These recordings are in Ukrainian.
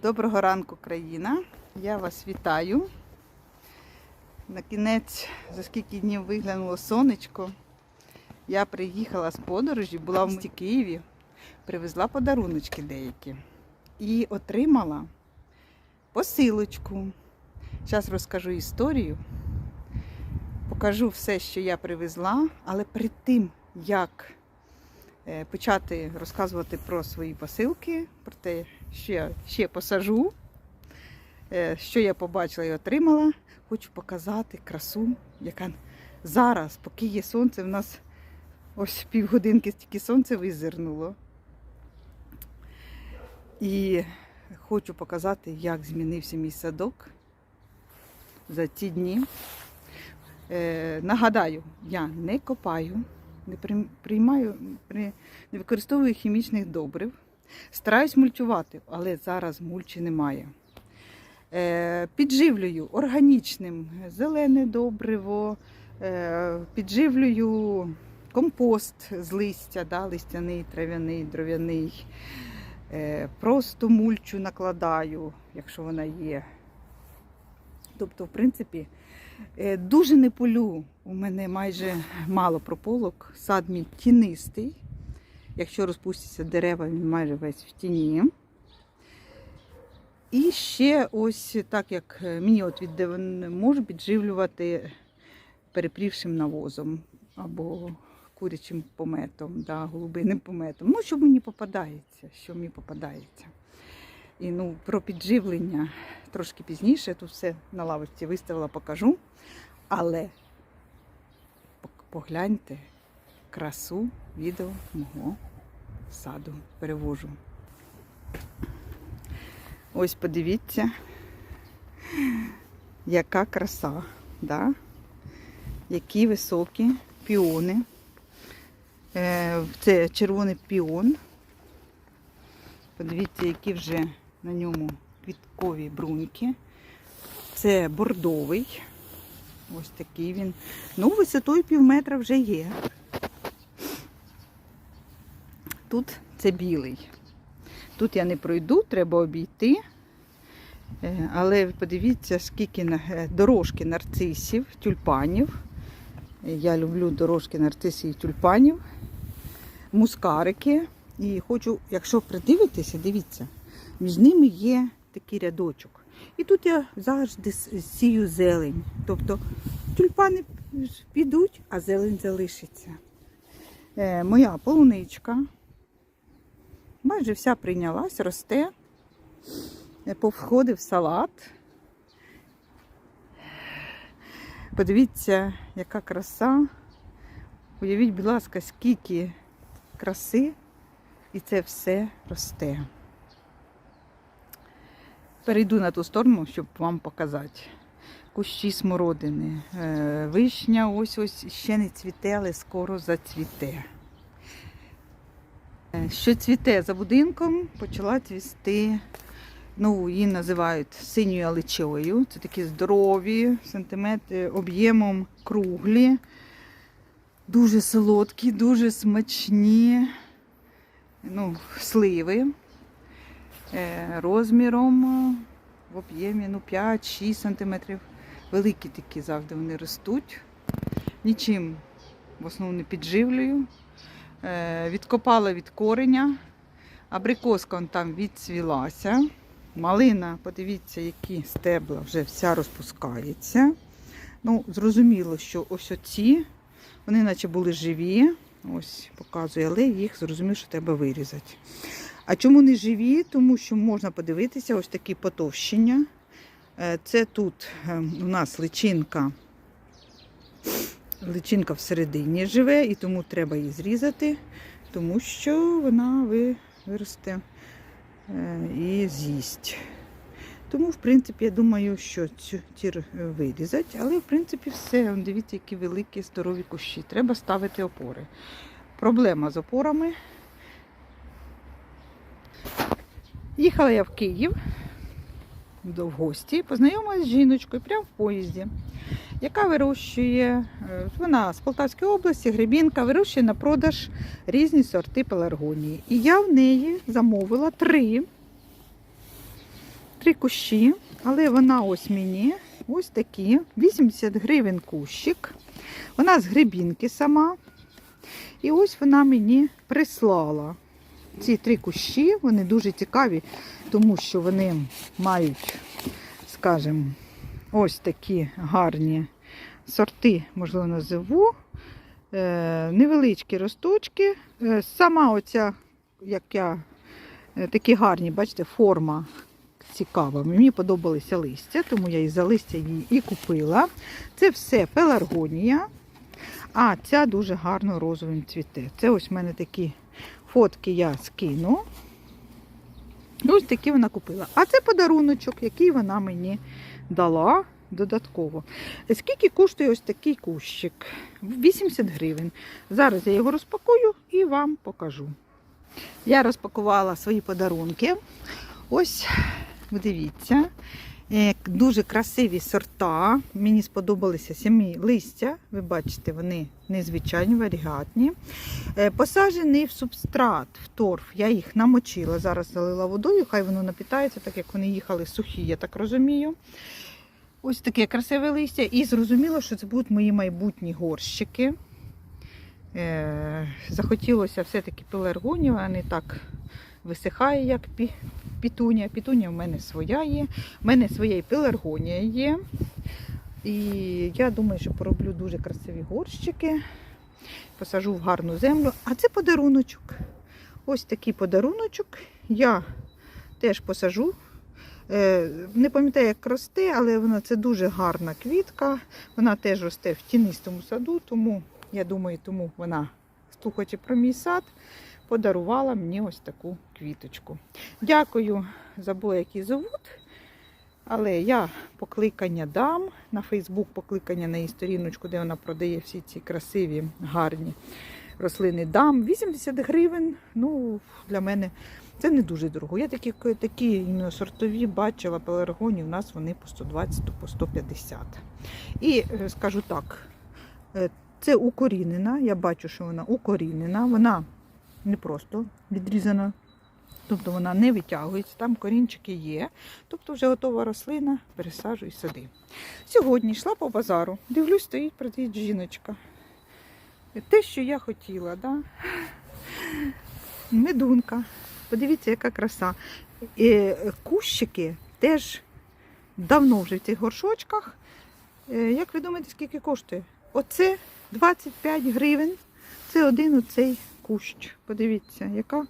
Доброго ранку, країна. Я вас вітаю. На кінець, за скільки днів виглянуло сонечко, я приїхала з подорожі, була в місті Києві, привезла подаруночки деякі і отримала посилочку. Зараз розкажу історію, покажу все, що я привезла, але перед тим, як е, почати розказувати про свої посилки, про те, я ще посажу, е, що я побачила і отримала, хочу показати красу, яка зараз, поки є сонце, в нас ось півгодинки тільки сонце визирнуло. І хочу показати, як змінився мій садок за ці дні. Е, нагадаю, я не копаю, не приймаю, не використовую хімічних добрив. Стараюсь мульчувати, але зараз мульчі немає. Е, підживлюю органічним зелене добриво, е, підживлюю компост з листя, да, листяний, трав'яний, дров'яний. Е, просто мульчу накладаю, якщо вона є. Тобто, в принципі, дуже не полю. У мене майже мало прополок, сад мій тінистий. Якщо розпустяться дерева, він майже весь в тіні. І ще ось так як мені от можу підживлювати перепрівшим навозом або курячим пометом, да, голубиним пометом. Ну, що мені попадається, що мені попадається. І ну, про підживлення трошки пізніше, тут все на лавочці виставила, покажу. Але погляньте красу відео мого саду. Перевожу. Ось подивіться, яка краса, да? які високі піони. Е, Це червоний піон. Подивіться, які вже на ньому квіткові бруньки. Це бордовий. Ось такий він. Ну, висотою пів метра вже є. Тут це білий. Тут я не пройду, треба обійти. Е, Але подивіться, скільки е, дорожки нарцисів, тюльпанів. Я люблю дорожки нарцисів і тюльпанів, мускарики. І хочу, якщо придивитися, дивіться, між ними є такий рядочок. І тут я завжди сію зелень. Тобто тюльпани підуть, а зелень залишиться. Е, моя полуничка майже вся прийнялась, росте. Е, Повходив салат. Подивіться, яка краса. Уявіть, будь ласка, скільки краси, і це все росте. Перейду на ту сторону, щоб вам показати. Кущі смородини. Е, Вишня ось ось ще не цвіте, але скоро зацвіте. Е, Що цвіте за будинком, почала цвісти. Ну, її називають синьою аличою. Це такі здорові, сантиметри об'ємом круглі, дуже солодкі, дуже смачні ну, сливи е, розміром е, в об'ємі ну, 5-6 сантиметрів. Великі такі завжди вони ростуть. Нічим в основному не підживлюю. Е, Відкопала від кореня. Абрикоска там відцвілася. Малина, подивіться, які стебла вже вся розпускається. Ну, зрозуміло, що ось оці, вони наче були живі. Ось показую, але їх зрозуміло, що треба вирізати. А чому не живі? Тому що можна подивитися, ось такі потовщення. Е, Це тут е, у нас личинка. Личинка всередині живе, і тому треба її зрізати, тому що вона виросте е, і з'їсть. Тому, в принципі, я думаю, що цю тір вирізать, але в принципі все. Дивіться, які великі здорові кущі. Треба ставити опори. Проблема з опорами. Їхала я в Київ до гості, познайомилася з жіночкою прямо в поїзді, яка вирощує, е, вона з Полтавської області, Гребінка, вирощує на продаж різні сорти пеларгонії. І я в неї замовила три три кущі, але вона ось мені, ось такі, 80 гривень кущик. Вона з грибінки сама. І ось вона мені прислала ці три кущі. Вони дуже цікаві, тому що вони мають, скажімо, ось такі гарні сорти, можливо, називу. Е, невеличкі росточки. Е, сама оця, як я, е, такі гарні, бачите, форма цікава. Мені подобалися листя, тому я і за листя її і купила. Це все пеларгонія. А ця дуже гарно розовим цвіте. Це ось в мене такі фотки я скину. Ось такі вона купила. А це подаруночок, який вона мені дала додатково. Скільки коштує ось такий кущик? 80 гривень. Зараз я його розпакую і вам покажу. Я розпакувала свої подарунки. Ось, дивіться, дуже красиві сорта. Мені сподобалися самі листя. Ви бачите, вони незвичайні, варігатні. Е, Посаджені в субстрат, в торф. Я їх намочила, зараз залила водою, хай воно напітається, так як вони їхали сухі, я так розумію. Ось таке красиве листя. І зрозуміло, що це будуть мої майбутні горщики. Е, захотілося все-таки пеларгонію, а не так висихає, як пі, пітунія. Пітунія в мене своя є. У мене своя і пеларгонія є. І я думаю, що пороблю дуже красиві горщики. Посажу в гарну землю. А це подаруночок. Ось такий подаруночок. Я теж посажу. Е, Не пам'ятаю, як росте, але вона це дуже гарна квітка. Вона теж росте в тінистому саду, тому я думаю, тому вона, слухаючи про мій сад, подарувала мені ось таку квіточку. Дякую, забула, як її зовут. Але я покликання дам на Фейсбук, покликання на її сторіночку, де вона продає всі ці красиві, гарні рослини. Дам 80 гривень. Ну, для мене це не дуже дорого. Я такі, такі сортові бачила пеларгоні, у нас вони по 120, по 150. І е, скажу так, е, це укорінена. Я бачу, що вона укорінена. Вона не просто відрізана, тобто вона не витягується, там корінчики є. Тобто вже готова рослина, пересаджу і сади. Сьогодні йшла по базару, дивлюсь, стоїть продають жіночка. Те, що я хотіла, да? медунка. Подивіться, яка краса. І кущики теж давно вже в цих горшочках. Е, Як ви думаєте, скільки коштує? Оце 25 гривень. Це один оцей кущ. Подивіться, яка,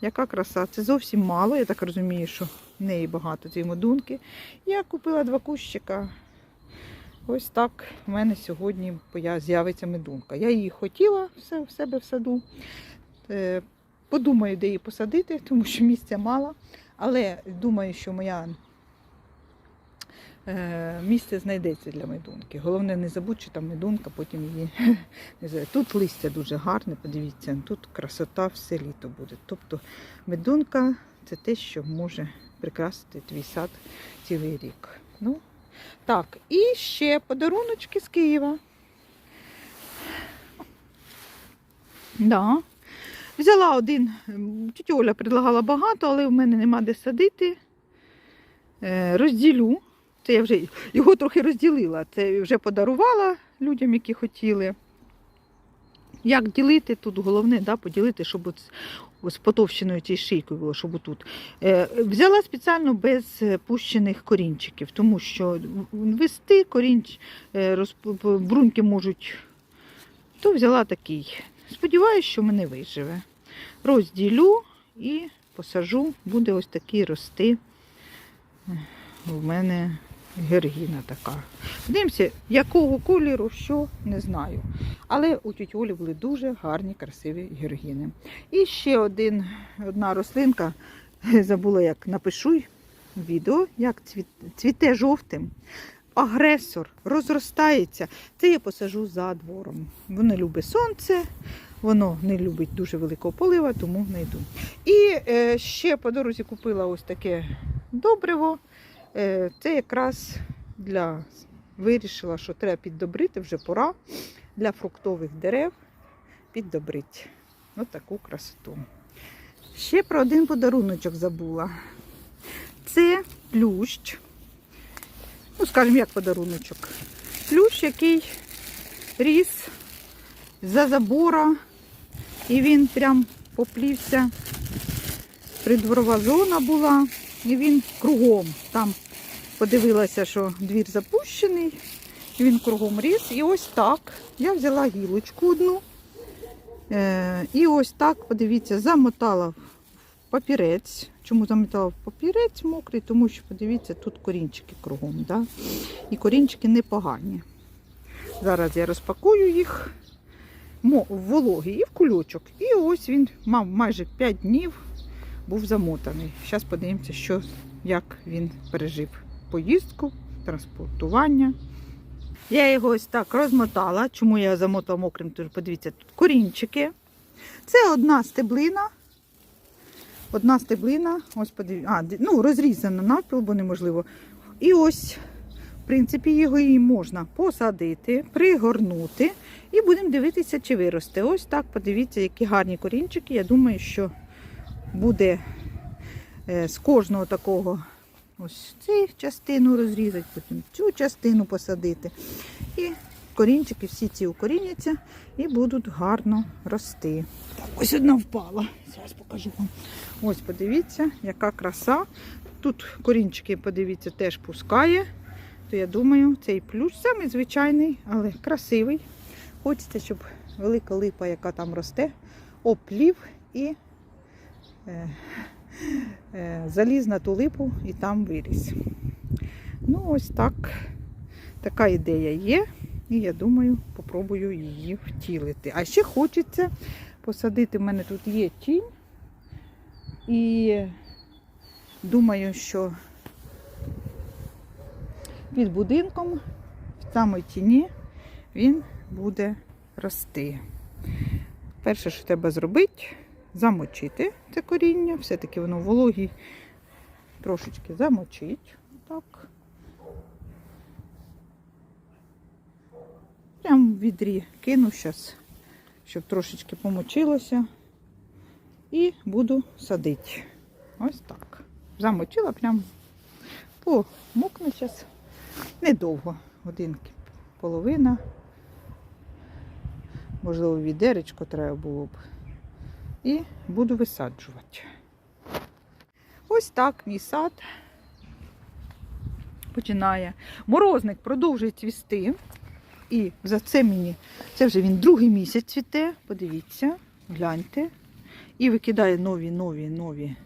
яка краса. Це зовсім мало. Я так розумію, що в неї багато цієї модунки. Я купила два кущика. Ось так в мене сьогодні з'явиться медунка. Я її хотіла все в себе в саду. Е, Подумаю, де її посадити, тому що місця мало. Але думаю, що моя місце знайдеться для медунки. Головне, не забудь, що там медунка, потім її не. Тут листя дуже гарне, подивіться, тут красота все літо буде. Тобто медунка це те, що може прикрасити твій сад цілий рік. Ну, так, і ще подаруночки з Києва. Да. Взяла один, тітя Оля предлагала багато, але в мене нема де садити. Е, Розділю. Це я вже його трохи розділила. Це вже подарувала людям, які хотіли. Як ділити тут головне, да, поділити, щоб з- потовщеною цією шийкою було, щоб тут. Е, взяла спеціально без е, пущених корінчиків, тому що вести корінч, е, розп- бруньки можуть, то взяла такий. Сподіваюсь, що мене виживе. Розділю і посажу, буде ось такий рости. У мене гергіна така. Подивимося, якого кольору, що, не знаю. Але у Олі були дуже гарні, красиві гергіни. І ще один, одна рослинка, забула, як напишу відео, як цвіте жовтим. Агресор розростається. Це я посажу за двором. Воно любить сонце, воно не любить дуже великого полива, тому не йду. І е, ще по дорозі купила ось таке добриво. Е, це якраз для вирішила, що треба піддобрити, вже пора для фруктових дерев піддобрити. Ось таку красоту. Ще про один подаруночок забула. Це плющ. Ну, скажімо, як подаруночок. Плющ, який ріс за забора, і він прям поплівся. Придворова зона була, і він кругом. Там подивилася, що двір запущений, він кругом ріс. І ось так. Я взяла гілочку одну. Е, і ось так, подивіться, замотала в папірець. Чому замотала в папірець мокрий? Тому що, подивіться, тут корінчики кругом. Да? І корінчики непогані. Зараз я розпакую їх в вологий і в кульочок. І ось він мав майже 5 днів, був замотаний. Зараз подивимося, що, як він пережив поїздку, транспортування. Я його ось так розмотала. Чому я замотала мокрим? Тож подивіться, тут корінчики. Це одна стеблина. Одна стеблина, ось подивіться, а, ну, розрізана навпіл, бо неможливо. І ось, в принципі, його і можна посадити, пригорнути. І будемо дивитися, чи виросте. Ось так, подивіться, які гарні корінчики. Я думаю, що буде е, з кожного такого ось цю частину розрізати, потім цю частину посадити. І корінчики всі ці укоріняться і будуть гарно рости. Так, ось одна впала. Зараз покажу вам. Ось подивіться, яка краса. Тут корінчики, подивіться, теж пускає. То я думаю, цей плющ самий звичайний, але красивий. Хочеться, щоб велика липа, яка там росте, оплів і е, заліз на ту липу і там виріс. Ну, ось так. Така ідея є. І я думаю, попробую її втілити. А ще хочеться посадити. У мене тут є тінь. І думаю, що під будинком, в самій тіні, він буде рости. Перше, що треба зробити, замочити це коріння. Все-таки воно вологі трошечки замочить. Так. Прям в відрі кину зараз, щоб трошечки помочилося. І буду садити. Ось так. Замочила прям помокне зараз. Недовго, годинки половина. Можливо, відеречко треба було б. І буду висаджувати. Ось так мій сад починає. Морозник продовжує цвісти. І за це мені, це вже він другий місяць цвіте. Подивіться, гляньте. І викидає нові, нові, нові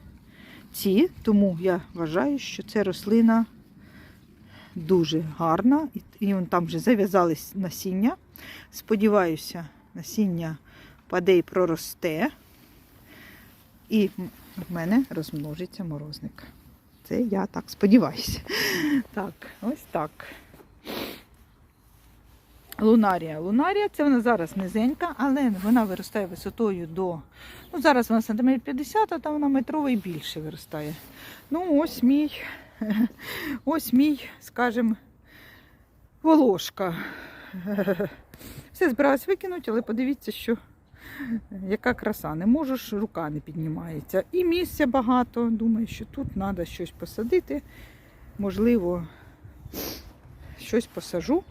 ці. Тому я вважаю, що ця рослина дуже гарна. І, вон там вже зав'язались насіння. Сподіваюся, насіння паде і проросте. І в мене розмножиться морозник. Це я так сподіваюся. Так, ось так. Лунарія. Лунарія це вона зараз низенька, але вона виростає висотою до. Ну, зараз вона сантиметрів 50, а там вона метрова і більше виростає. Ну, ось мій, ось мій, скажімо, волошка. Все збиралась викинути, але подивіться, що яка краса. Не можу ж, рука не піднімається. І місця багато. Думаю, що тут треба щось посадити. Можливо, щось посажу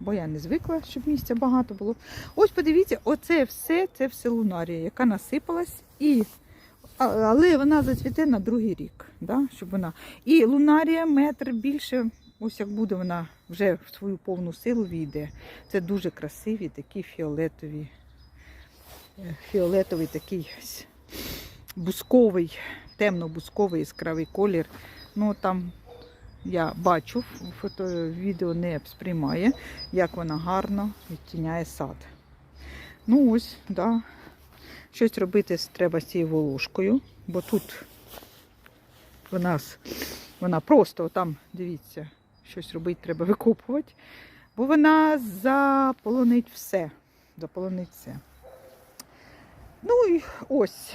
бо я не звикла, щоб місця багато було. Ось подивіться, оце все, це все лунарія, яка насипалась, і, але вона зацвіте на другий рік. Да? Щоб вона... І лунарія метр більше, ось як буде вона вже в свою повну силу війде. Це дуже красиві, такі фіолетові, фіолетовий такий бусковий, темно-бусковий яскравий колір. Ну там я бачу, фото відео не сприймає, як вона гарно відтіняє сад. Ну ось, да. Щось робити треба з цією волошкою, бо тут вона, с- вона просто там, дивіться, щось робити треба викопувати, бо вона заполонить все. Заполонить все. Ну і ось.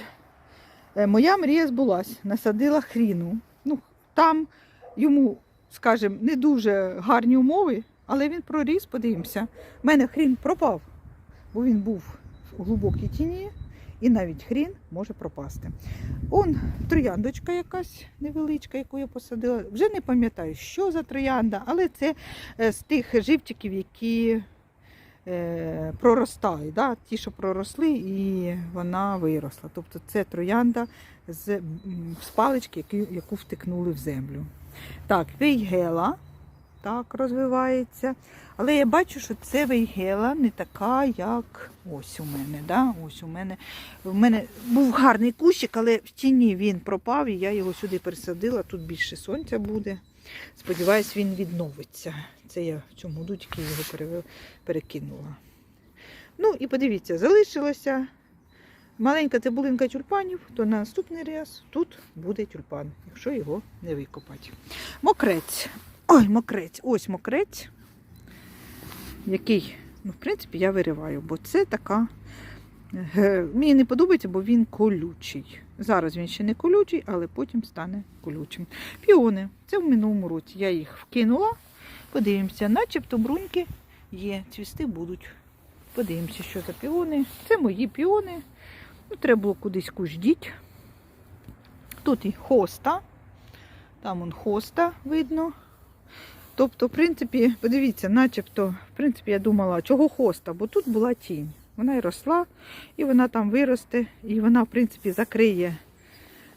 Е, Моя мрія збулась. Насадила хріну. Ну, там йому, скажімо, не дуже гарні умови, але він проріс, подивимося. У мене хрін пропав, бо він був у глибокій тіні і навіть хрін може пропасти. Он трояндочка якась невеличка, яку я посадила. Вже не пам'ятаю, що за троянда, але це е, з тих живчиків, які е, проростають. Да? Ті, що проросли, і вона виросла. Тобто це троянда з, з палички, яку, яку втикнули в землю. Так, вейгела так розвивається. Але я бачу, що це вейгела не така, як ось у мене. Да? Ось у мене. В мене був гарний кущик, але в тіні він пропав, і я його сюди пересадила. Тут більше сонця буде. Сподіваюсь, він відновиться. Це я в цьому году тільки його перекинула. Ну і подивіться, залишилося маленька цибулинка тюльпанів, то на наступний раз тут буде тюльпан, якщо його не викопати. Мокрець. Ой, мокрець. Ось мокрець, який, ну, в принципі, я вириваю, бо це така. е, Мені не подобається, бо він колючий. Зараз він ще не колючий, але потім стане колючим. Піони. Це в минулому році. Я їх вкинула. Подивимося, начебто бруньки є, цвісти будуть. Подивимося, що за піони. Це мої піони. Ну, треба було кудись куждіть. Тут і хоста. Там он хоста видно. Тобто, в принципі, подивіться, начебто, в принципі, я думала, чого хоста, бо тут була тінь. Вона і росла, і вона там виросте, і вона, в принципі, закриє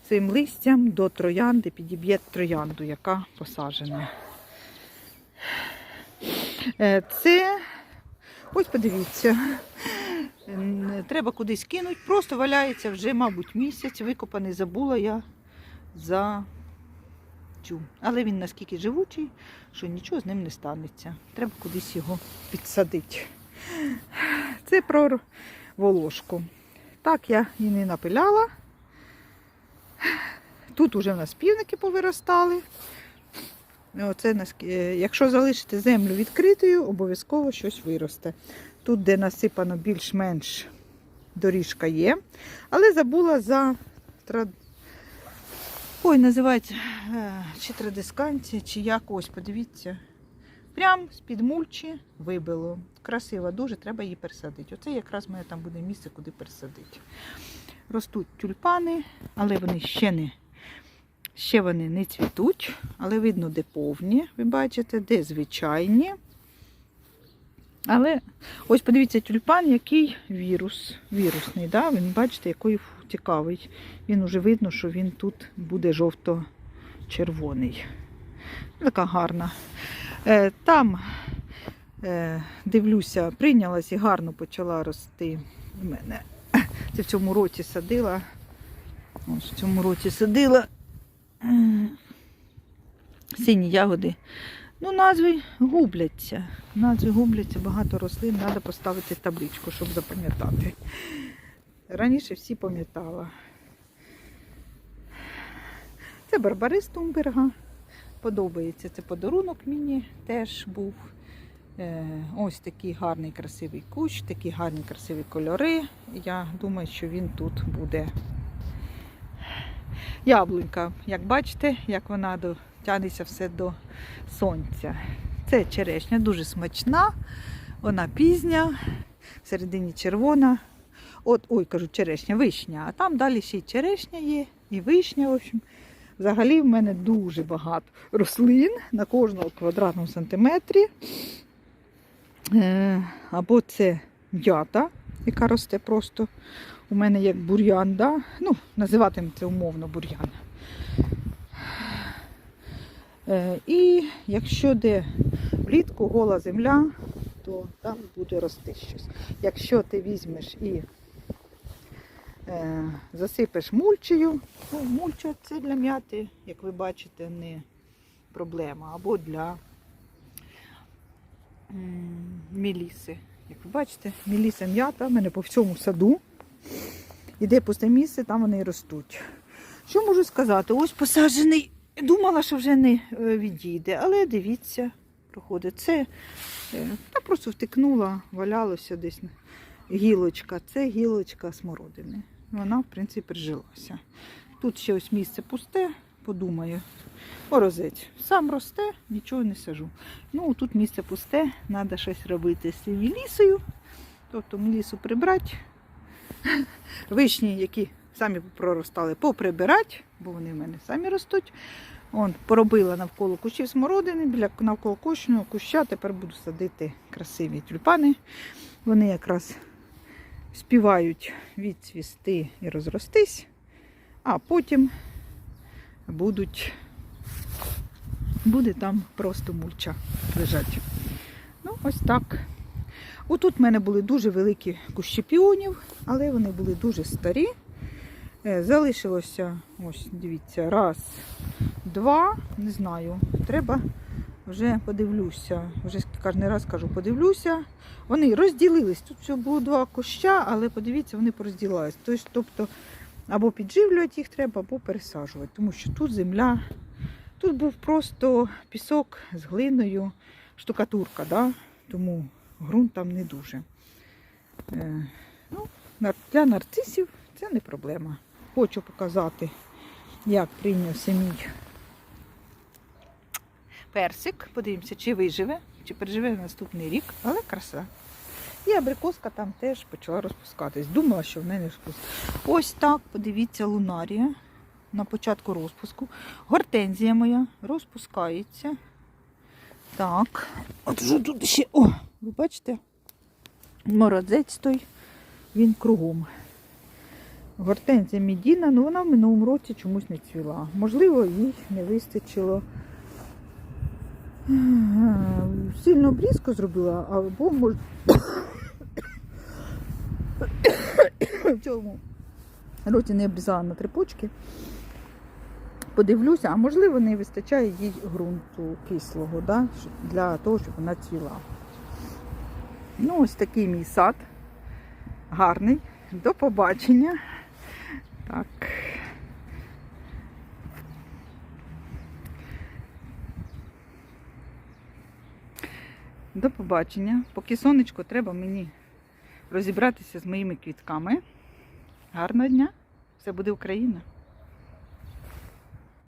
цим листям до троянди, підіб'є троянду, яка посаджена. Е, Це, ось подивіться, треба кудись кинути, просто валяється вже, мабуть, місяць, викопаний, забула я за цю. Але він наскільки живучий, що нічого з ним не станеться. Треба кудись його підсадити. Це про волошку. Так я і не напиляла. Тут уже в нас півники повиростали. Оце, е, якщо залишити землю відкритою, обов'язково щось виросте. Тут, де насипано більш-менш доріжка є. Але забула за Ой, називається е, чи традисканція, чи як ось, подивіться. Прям з-під мульчі вибило. Красиво, дуже, треба її пересадити. Оце якраз мене там буде місце, куди пересадити. Ростуть тюльпани, але вони ще не, ще вони не цвітуть, але видно, де повні, ви бачите, де звичайні. Але ось подивіться, тюльпан, який вірус, вірусний. Да? Він бачите, який цікавий. Він уже видно, що він тут буде жовто-червоний. Така гарна. Е, Там, е, дивлюся, прийнялась і гарно почала рости у мене. Це в цьому році садила. Ось в цьому році садила сині ягоди. Ну, назви губляться. Назви губляться, багато рослин, треба поставити табличку, щоб запам'ятати. Раніше всі пам'ятала. Це барбарис Тумберга. Подобається. Це подарунок мені теж був. Е, Ось такий гарний красивий кущ, такі гарні красиві кольори. Я думаю, що він тут буде. Яблунька, як бачите, як вона до, тягнеться все до сонця. Це черешня, дуже смачна, вона пізня, всередині червона. От, ой, кажу, черешня, вишня. А там далі ще й черешня є, і вишня. В общем. Взагалі в мене дуже багато рослин на кожному квадратному сантиметрі. Е, або це м'ята, яка росте просто у мене як бур'ян. Да? Ну, називатимемо це умовно бур'ян. Е, і якщо де влітку гола земля, то там буде рости щось. Якщо ти візьмеш і е, засипеш мульчею, ну, мульча це для м'яти, як ви бачите, не проблема, або для міліси. Як ви бачите, міліса м'ята в мене по всьому саду. Іде пусте місце, там вони ростуть. Що можу сказати? Ось посаджений. Думала, що вже не е, відійде, але дивіться, проходить. Це е, та просто втикнула, валялося десь гілочка. Це гілочка смородини. Вона, в принципі, прижилася. Тут ще ось місце пусте, подумаю. Морозець. Сам росте, нічого не сажу. Ну, тут місце пусте, треба щось робити з цією лісою. Тобто лісу прибрати, вишні, які самі проростали, поприбирати, бо вони в мене самі ростуть. Вон, поробила навколо кущів смородини, біля навколо кущного куща. Тепер буду садити красиві тюльпани. Вони якраз співають відцвісти і розростись, а потім будуть, буде там просто мульча лежать. Ну, ось так. Отут в мене були дуже великі кущі піонів, але вони були дуже старі. Е, Залишилося, ось, дивіться, раз, два, не знаю. Треба вже подивлюся. Вже кожен раз кажу, подивлюся. Вони розділились. Тут було два куща, але подивіться, вони порозділились. Тобто або підживлювати їх треба, або пересаджувати. Тому що тут земля, тут був просто пісок з глиною, штукатурка, да? тому ґрунт там не дуже. Е, ну, для нарцисів це не проблема. Хочу показати, як прийнявся мій персик. Подивимося, чи виживе, чи переживе наступний рік, але краса. І абрикоска там теж почала розпускатись. Думала, що в неї не розпуск. Ось так, подивіться, лунарія на початку розпуску. Гортензія моя розпускається. Так, от що тут ще. О, ви бачите? Морозець той, він кругом. Гортензія мідіна, ну вона в минулому році чомусь не цвіла. Можливо, їй не вистачило. Сильно близько зробила, або може в цьому році не обрізала на трипочки. Подивлюся, а можливо не вистачає їй ґрунту кислого, да, для того, щоб вона цвіла. Ну, ось такий мій сад. Гарний. До побачення. Так. До побачення. Поки сонечко, треба мені розібратися з моїми квітками. Гарного дня! Все буде Україна!